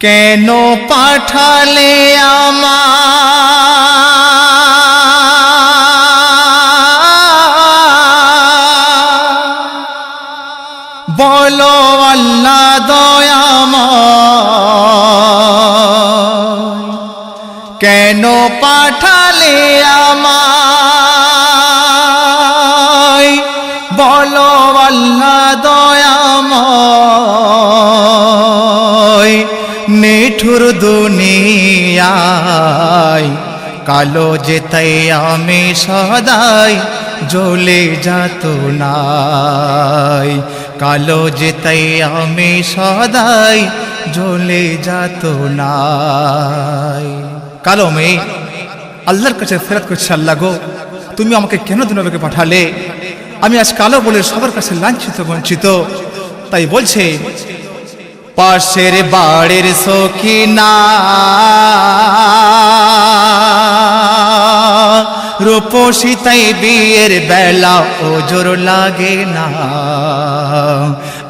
কেন পাঠালে বলো আল্লাহ দয়াময়। কেন পাঠালে আমায়? বলো আল্লাহ দয়াময়। দুনিয়ায়। কালো যেতাই আমি সদাই, জ্বলে যাত নাই। কালো যেতাই আমি সদাই, জ্বলে যাত নাই। কালো মেয়ে, আল্লাহর কাছে ফেরত করছে আল্লাহ গো। তুমি আমাকে কেন দুনিয়াকে পাঠালে? আমি আজ কালো বলে সবার কাছে লাঞ্ছিত, বঞ্চিত। তাই বলছে পাশের বাড়ির সখিনা। রূপসী তাই বিয়ের বেলা ওজোর লাগে না।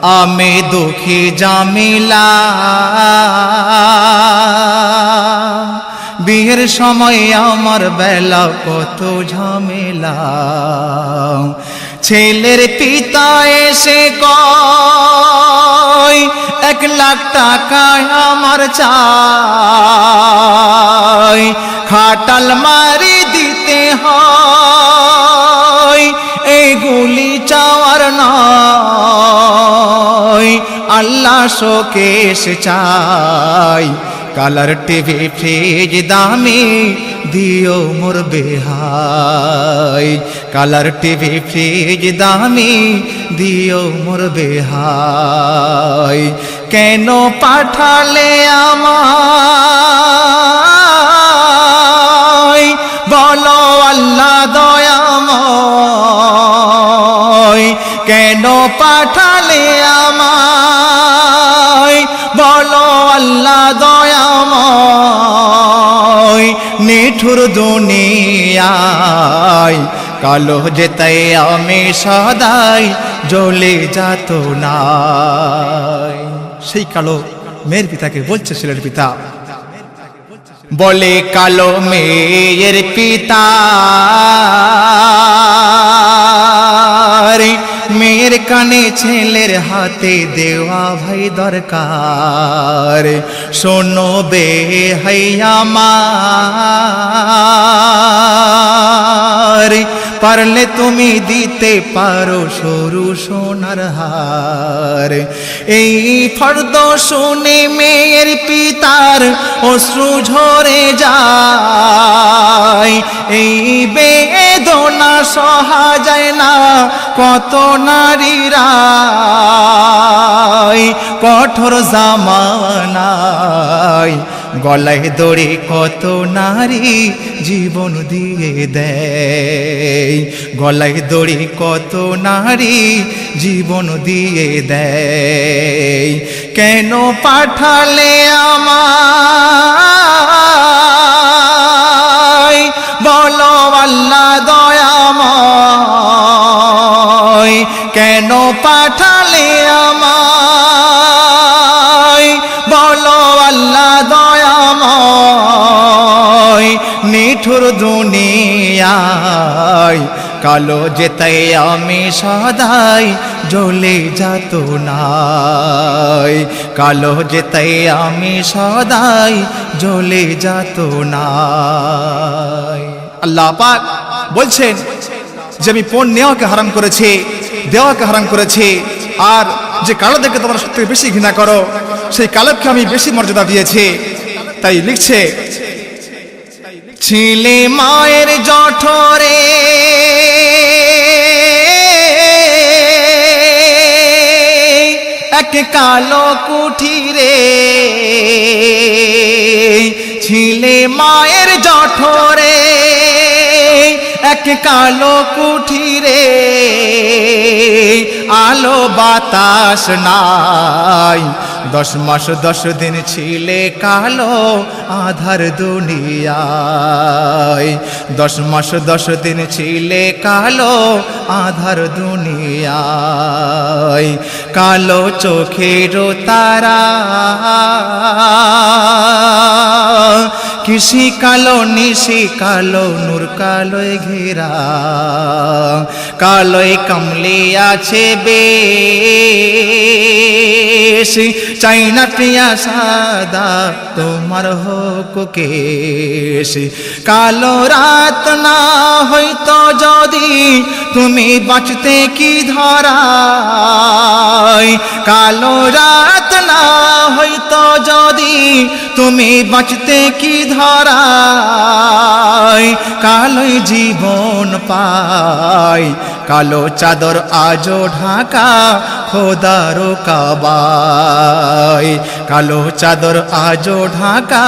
আমি দুঃখী জামিলা। বিয়ের সময় আমার বেলা কত ঝামেলা। ছেলের পিতা এসে কয়, এক লাখ টাকায় আমার চাই। খাটাল মারি দিতে হয় এইগুলি চাওয়ার নয়। আল্লাহ শোকেশ চাই। কালার টিভি, ফ্রিজ, দামি দিও মোর বেহাই। কালার টিভি ফ্রিজ দামি, দিও মোর বেহাই। কেন পাঠালে আমায়? বলো আল্লাহ দয়াময়। কেন পাঠালে আমায়? বলো আল্লাহ নিঠুর দুনিয়ায়। কালো যেতাই আমি সদাই, জ্বলে যাত না সেই কালো মেয়ের পিতাকে বলছে ছেলের পিতা। বলে কালো মেয়ের পিতা মেয়ের কানে ছেলের হাতে দেওয়া ভাই দরকার। শোনো বে হাইয়া মার পারলে তুমি দিতে পারো সরু সোনার হার। এই ফর্দ শুনে মেয়ের পিতার অশ্রু ঝরে যায়। এই বেদনা সহা যায় না, কত নারীরা। কঠোর জামানায় গলায় দড়ি কত নারী জীবন দিয়ে দেয়। গলায় দড়ি কত নারী জীবন দিয়ে দেয়। কেন পাঠালে আমায়? বলো আল্লাহ দয়াময়। কেন পাঠালে নিঠুর দুনিয়ায়, কালো যেতাই আমি সদাই, জ্বলে যাত নাই। কালো যেতাই আমি সদাই, জ্বলে যাত নাই। আল্লাহ পাক বলছেন যে আমি পণ নেওয়াকে হারাম করেছি, দেওয়াকে হারাম করেছি, আর যে কালো দেখে তোমরা সব থেকে বেশি ঘৃণা করো, সেই কালোকে আমি বেশি মর্যাদা দিয়েছি। তাই লিখছে ছিলে মায়ের জঠরে। এক কালো কুঠিরে ছিলে মায়ের জঠরে। এক কালো কুঠিরে আলো বাতাস নাই। দশ মাস দশ দিন ছিলে কালো আধার দুনিয়ায়। দশ মাস দশ দিন ছিলে কালো আধার দুনিয়ায়। কালো চোখের তারা কৃষি কালো নিশি কালো, নূর কালোয় ঘেরা। কালোয় কামলে আছে বেশ। চাই না প্রিয়া সাদা, তোমার হোক কেশ। কালো রাত না হইতো যদি তুমি বাঁচতে কি ধরায় কালো রাত না হইতো যদি তুমি বাঁচতে কি ধরায় কালোই জীবন পাই, কালো চাদর আজো ঢাকা, খোদারো কাবাই কালো চাদর আজো ঢাকা,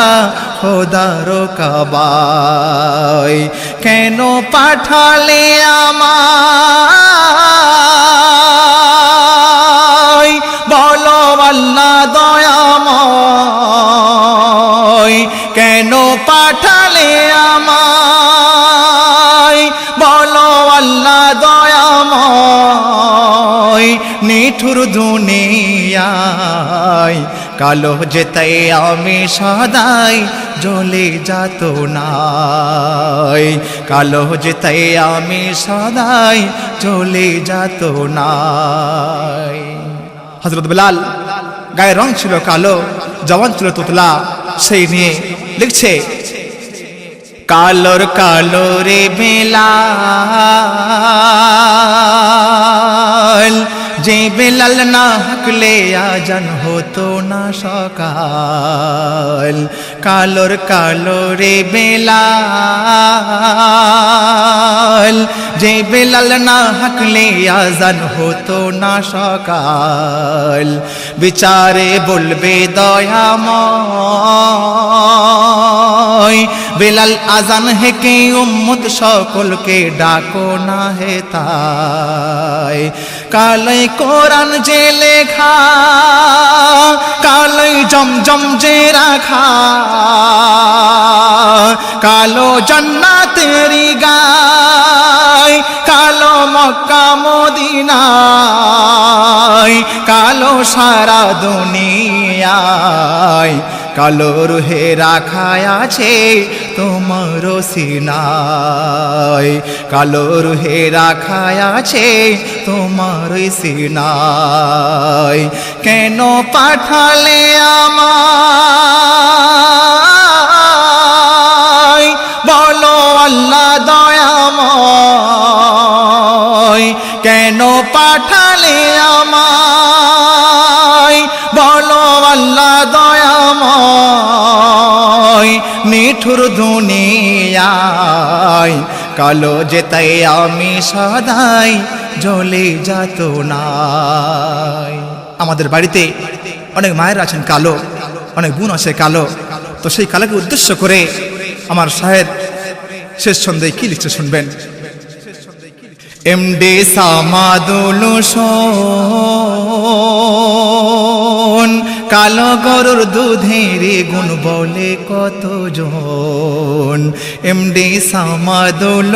খোদারো কাবাই কেন পাঠালে আমায়? বলো আল্লাহ দয়াময়। কেন পাঠালে আমায়? বলো আল্লাহ দয়াময়। নিঠুর দুনিয়ায় কালো যেতে আমি সদাই জ্বলে যাত নাই। কালো যেতে আমি সদাই চলে যাত নাই। হজরত বিলাল, গায়ের রং ছিল কালো জওয়ান ছিল তোতলা, সেই নিয়ে লিখছে, কালোর কালো রে বেলাল যে বেলাল না হাকলে আজান হতো না সকাল কালোর কালো রে বেলাল যে বেলাল না হাকলে আজান হতো না সকাল বিচারে বলবে দয়াময় বেলাল আজান হেকে উম্মত সকলকে ডাকো না হে তাই কালাই কোরআন যে লেখা, কালাই জমজম যে রাখা, কালো জান্নাতেরি গায়, কালো মক্কা মদিনায়, কালো সারা দুনিয়ায়। কালো রুহে রাখায় আছে তোমার সিনায়। কালো রুহে রাখায় আছে তোমার সিনায়। কেন পাঠালে আমায়? বলো আল্লাহ দয়াময়। কেন পাঠালে আমায়? বলো আল্লাহ দয়াময় নিঠুর দুনিয়ায়। কালো যেতাই আমি সদাই, জ্বলে যাত নাই। আমাদের বাড়িতে অনেক মায়ের আছেন কালো, অনেক বোন আছে কালো। তো সেই কালোকে উদ্দেশ্য করে আমার সাহেব শেষ সন্ধ্যায় কি লিখছে শুনবেন? এমডি সামাদুল শোন কালো গরুর দুধের গুণ বলে কতজন? এমডি সামাদুল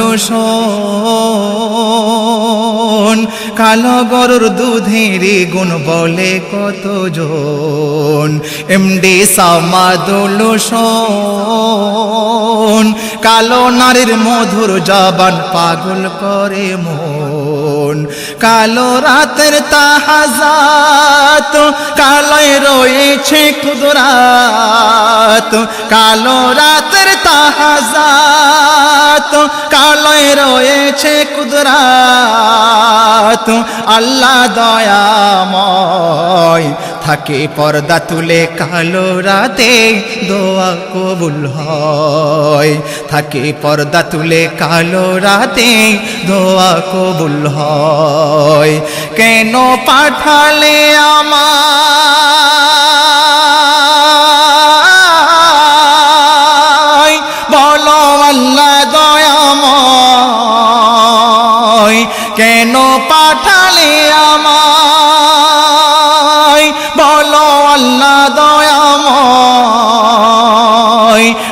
কালো গরুর দুধের গুণ বলে কতজন? এমডি সামাদুল কালো নারীর মধুর জবান পাগল করে মন। কালো রাতের তাহাজাত, কালোয় রয়েছে কুদরাত কালো রাতের তাহাজাত, কালোয় রয়েছে কুদরাত আল্লাহ দয়াময় থাকে পর্দা তুলে কালো রাতে দোয়া কবুল হয়। থাকে পর্দা তুলে কালো রাতে দোয়া কবুল হয়। কেন পাঠালে আমায়?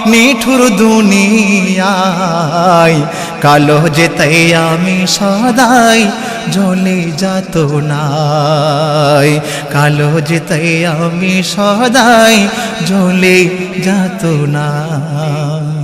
নিঠুর দুনিয়ায়। কালো যেতে আমি সদাই, জ্বলে যাত নাই। কালো যেতে আমি সদাই, জ্বলে যাত না